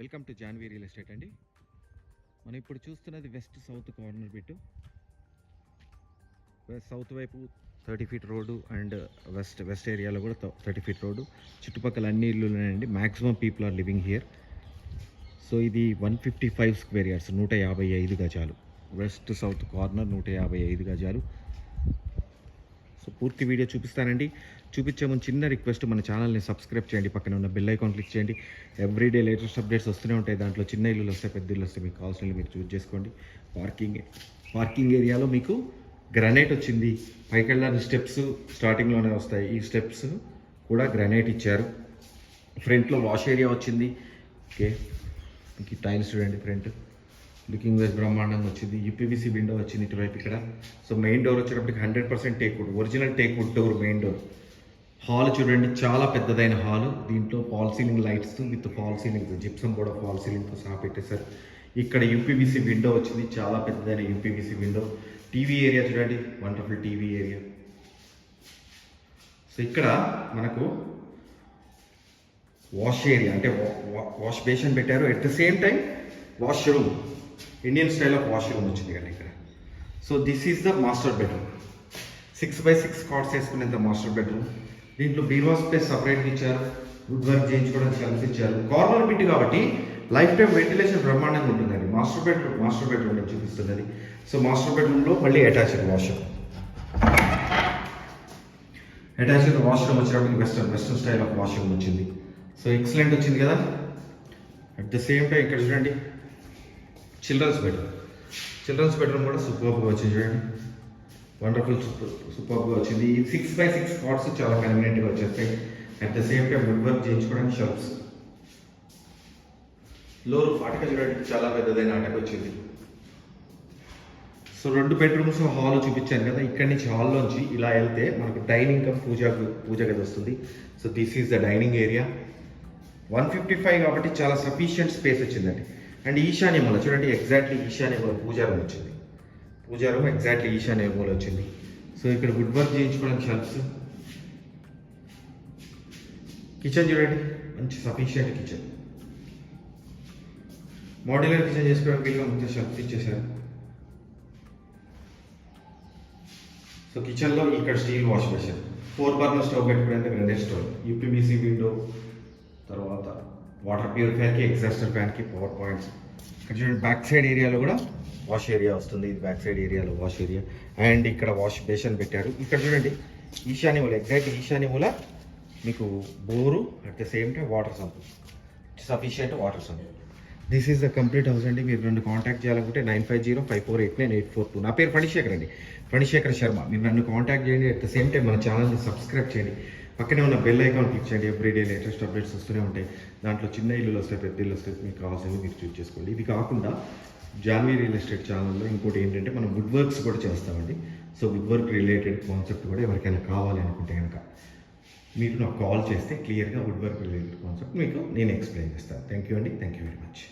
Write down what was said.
Welcome to Janvi real estate అండి. మనం ఇప్పుడు చూస్తున్నది west south corner bit west south వైపు thirty feet road and west west ఏరియాలో కూడా థర్టీ ఫీట్ రోడ్డు. చుట్టుపక్కల అన్ని ఇల్లు maximum people are living here. So ఇది one fifty five square yards నూట యాభై ఐదు గజాలు. వెస్ట్ సౌత్ కార్నర్ నూట యాభై ఐదు గజాలు. సో పూర్తి వీడియో చూపిస్తానండి. చూపించే ముందు చిన్న రిక్వెస్ట్ మన ఛానల్ని సబ్స్క్రైబ్ చేయండి. పక్కన ఉన్న బెల్ ఐకాన్ క్లిక్ చేయండి. ఎవ్రీడే లేటెస్ట్ అప్డేట్స్ వస్తూనే ఉంటాయి. దాంట్లో చిన్న ఇల్లులు వస్తాయి పెద్ద ఇల్లు వస్తాయి మీకు కావాల్సిన మీరు చూస్ చేసుకోండి. పార్కింగ్ పార్కింగ్ ఏరియాలో మీకు గ్రానైట్ వచ్చింది. పైకి వెళ్ళడానికి స్టెప్స్ స్టార్టింగ్లోనే వస్తాయి. ఈ స్టెప్స్ కూడా గ్రానైట్ ఇచ్చారు. ఫ్రంట్లో వాష్ ఏరియా వచ్చింది. ఓకే మీకు టైల్స్ చూడండి ఫ్రంట్ లుకింగ్ వైజ్ బ్రహ్మాండంగా వచ్చింది. యూపీవీసీ విండో వచ్చింది ఇటువైపు ఇక్కడ. సో మెయిన్ డోర్ వచ్చేటప్పటికి hundred percent teakwood original teakwood door main door hall చూడండి చాలా పెద్దదైన హాల్ దీంట్లో fall ceiling lights with fall ceiling gypsum కూడా ఫాల్ సీలింగ్తో సహా పెట్టేశారు. ఇక్కడ యూపీవీసీ విండో వచ్చింది. చాలా పెద్దదైన యూపీవీసీ విండో టీవీ ఏరియా చూడండి. వండర్ఫుల్ టీవీ ఏరియా సో ఇక్కడ మనకు వాష్ ఏరియా అంటే వాష్ బేషన్ పెట్టారు. At the same time washroom Indian style of washroom వచ్చింది కానీ ఇక్కడ. So this is the master bedroom six by six cards వేసుకునేంత master bedroom దీంట్లో బీవా స్పేస్ సపరేట్గా ఇచ్చారు. వుడ్ వర్క్ చేయించుకోవడానికి కల్పించారు. ఇచ్చారు కార్నర్ బిట్ కాబట్టి లైఫ్ టైం వెంటిలేషన్ బ్రహ్మాండంగా ఉంటుందండి. మాస్టర్ బెడ్రూమ్ మాస్టర్ బెడ్రూమ్ నేను చూపిస్తున్నది సో మాస్టర్ బెడ్రూమ్లో మళ్ళీ అటాచ్డ్ వాష్రూమ్ అటాచ్డ్ వాష్రూమ్ వచ్చినప్పటికి western western style of washroom వచ్చింది. సో ఎక్సలెంట్ వచ్చింది కదా? అట్ ద సేమ్ టైం ఇక్కడ చూడండి. చిల్డ్రన్స్ బెడ్రూమ్ చిల్డ్రన్స్ బెడ్రూమ్ కూడా సూపర్గా వచ్చింది చూడండి. వండర్ఫుల్ సూపర్ సూపర్గా వచ్చింది. ఈ సిక్స్ బై సిక్స్ కార్డ్స్ చాలా కన్వీనియంట్గా వచ్చేస్తాయి. At the same time wood work చేయించుకోవడానికి షర్ప్స్ లోరు అటక చూడండి చాలా పెద్దదైన అటక వచ్చింది. సో రెండు బెడ్రూమ్స్ హాల్ చూపించాను కదా. ఇక్కడి నుంచి హాల్లోంచి ఇలా వెళ్తే మనకు డైనింగ్ కమ్ పూజ పూజ గది వస్తుంది. So this is the dining area one fifty five కాబట్టి చాలా సఫిషియంట్ స్పేస్ వచ్చిందండి. అండ్ ఈశాన్య మూల చూడండి ఎగ్జాక్ట్లీ ఈశాన్య మూల పూజారం వచ్చింది. పూజారం ఎగ్జాక్ట్లీ ఈశాన్య మూల వచ్చింది. సో ఇక్కడ వుడ్ వర్క్ చేయించుకోవడానికి హెల్ప్స్ కిచెన్ చూడండి మంచి సఫిషియంట్ కిచెన్ మోడ్యులర్ కిచెన్ చేసుకోవడానికి వీలుగా మంచి షెల్ఫ్స్ ఇచ్చేసారు సో కిచెన్లో ఇక్కడ steel wash basin four burner stove పెట్టుకునేందుకు రెండే స్టవ్ యూపీబీసీ విండో తర్వాత వాటర్ ప్యూరిఫైర్కి ఎగ్జాస్టర్ ఫ్యాన్కి పవర్ పాయింట్స్ ఇక్కడ చూడండి బ్యాక్ సైడ్ ఏరియాలో కూడా వాష్ ఏరియా వస్తుంది. ఇది బ్యాక్ సైడ్ ఏరియాలో వాష్ ఏరియా అండ్ ఇక్కడ వాష్ బేషన్ పెట్టారు. ఇక్కడ చూడండి ఈశాన్య మూల ఎగ్జాక్ట్ ఈశాన్య మూల మీకు bore at the same time water sump sufficient water sump this is the complete house అండి. మీరు నన్ను కాంటాక్ట్ చేయాలనుకుంటే nine five zero five four eight nine eight four two. నా పేరు ఫణిశేఖర్ అండి. ఫణిశేఖర్ శర్మ. మీరు నన్ను కాంటాక్ట్ చేయండి అట్ ద సేమ్ టైం మన ఛానల్ని సబ్స్క్రైబ్ చేయండి. పక్కనే ఉన్న బెల్ ఐకాన్ క్లిక్ చేయండి. ఎవ్రీడే లేటెస్ట్ అప్డేట్స్ వస్తూనే ఉంటాయి. దాంట్లో చిన్న ఇల్లులు వస్తాయి పెద్ద ఇల్లు వస్తాయి మీకు కావాల్సింది మీరు చూస్ చేసుకోండి. ఇది కాకుండా జాన్వీ రియల్ ఎస్టేట్ ఛానల్లో ఇంకోటి ఏంటంటే మనం వుడ్ వర్క్స్ కూడా చేస్తామండి. So wood work related concept కూడా ఎవరికైనా కావాలి అనుకుంటే కనుక మీరు నాకు కాల్ చేస్తే క్లియర్గా వుడ్ వర్క్ రిలేటెడ్ కాన్సెప్ట్ మీకు నేను ఎక్స్ప్లెయిన్ చేస్తాను. థ్యాంక్ యూ అండి. Thank you very much